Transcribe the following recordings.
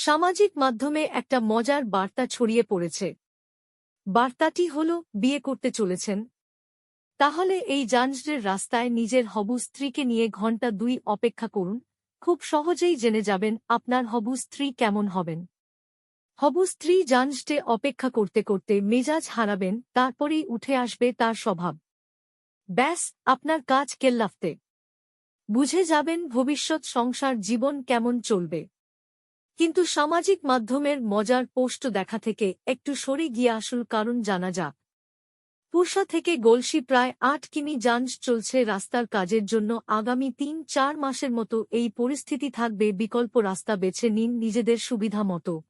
সামাজিক মাধ্যমে একটা মজার বার্তা ছড়িয়ে পড়েছে। বার্তাটি হল, বিয়ে করতে চলেছেন। তাহলে এই যানজটের রাস্তায় নিজের হবু স্ত্রীকে নিয়ে ঘণ্টা দুই অপেক্ষা করুন। খুব সহজেই জেনে যাবেন আপনার হবু স্ত্রী কেমন হবেন। হবু স্ত্রী যানজটে অপেক্ষা করতে করতে মেজাজ হারাবেন, তারপরেই উঠে আসবে তার স্বভাব। ব্যাস, আপনার কাজ কেল্লাফতে। বুঝে যাবেন ভবিষ্যৎ সংসার জীবন কেমন চলবে। কিন্তু সামাজিক মাধ্যমের মজার পোস্ট দেখা থেকে একটু সরে গিয়ে আসল কারণ জানা যাক। পুরসা থেকে গলসি প্রায় আট কিমি যাঞ্চ চলছে রাস্তার কাজের জন্য আগামী তিন চার মাসের মতো এই পরিস্থিতি থাকবে বিকল্প রাস্তা বেছে নিন নিজেদের সুবিধা মতো।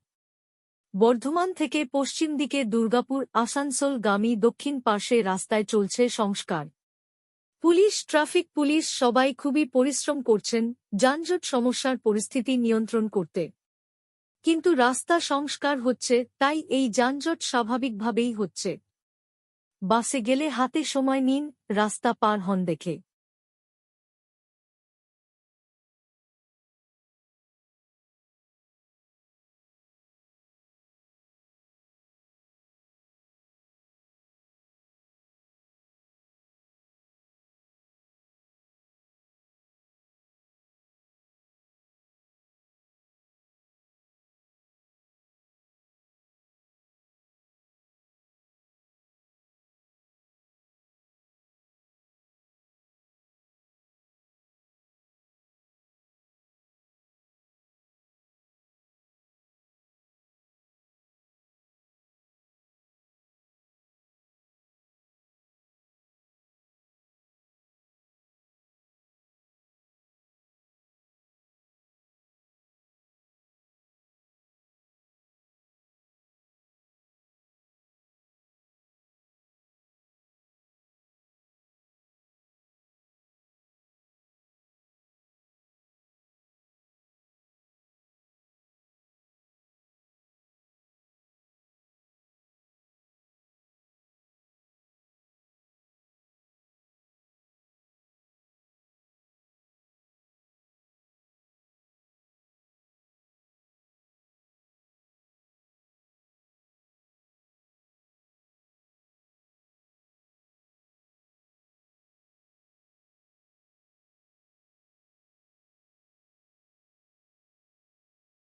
বর্ধমান থেকে পশ্চিম দিকে দুর্গাপুর আসানসোল গামী দক্ষিণ পার্শ্বে রাস্তায় চলছে সংস্কার। পুলিশ, ট্রাফিক পুলিশ সবাই খুবই পরিশ্রম করছেন, যানজট সমস্যার পরিস্থিতি নিয়ন্ত্রণ করতে। কিন্তু রাস্তা সংস্কার হচ্ছে, তাই এই যানজট স্বাভাবিকভাবেই হচ্ছে। বাসে গেলে হাতে সময় নিন, রাস্তা পার হন দেখে।